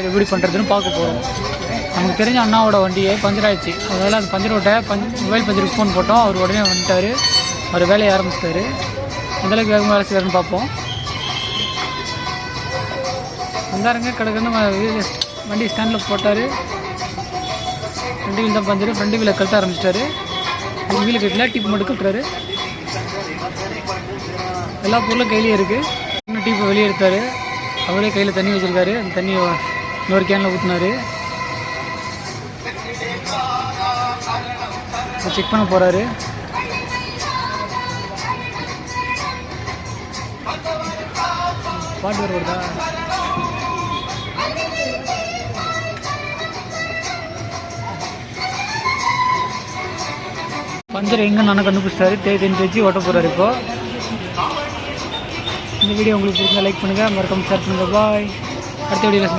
இது எப்படி பண்ணுறதுன்னு பார்க்க போகிறோம் நமக்கு தெரிஞ்ச அண்ணாவோட வண்டியே பஞ்சர் ஆயிடுச்சு. அதனால் அந்த பஞ்சர் ஓட்ட மொபைல் பஞ்சருக்கு ஃபோன் போட்டோம். அவர் உடனே வந்துட்டார். அவர் வேலையை ஆரம்பிச்சிட்டாரு. எந்தளவுக்கு வேகமாக வேலை செய்கிறாருன்னு பார்ப்போம். வந்தாருங்க கிடக்குன்னு வண்டி ஸ்டாண்டில் போட்டார். ஃப்ரெண்டு வீல் தான் பஞ்சர் ஃப்ரெண்டு வீலை கழட்ட ஆரம்பிச்சிட்டாரு. வீலை கட்டல டிப் மட்டும் கட்டுறாரு எல்லா பொருளும் கையிலேயே இருக்குது இன்னும் டீப்பை வெளியே எடுத்தார். அவரே கையில் தண்ணி வச்சுருக்காரு. அந்த தண்ணியை இன்னொரு கேனில் ஊற்றினார் செக் பண்ண போகிறாரு பாட்டு வேறு வருதா? பஞ்சர் எங்கே நான் கண்டுபிடிச்சாரு தே தேடி தேய்ச்சி ஓட்ட போகிறாரு இப்போ. இந்த வீடியோ உங்களுக்கு பிடிச்சா லைக் பண்ணுங்கள் மறக்காமல் ஷேர் பண்ணுங்கள் பாய் அடுத்த வீடியோவில்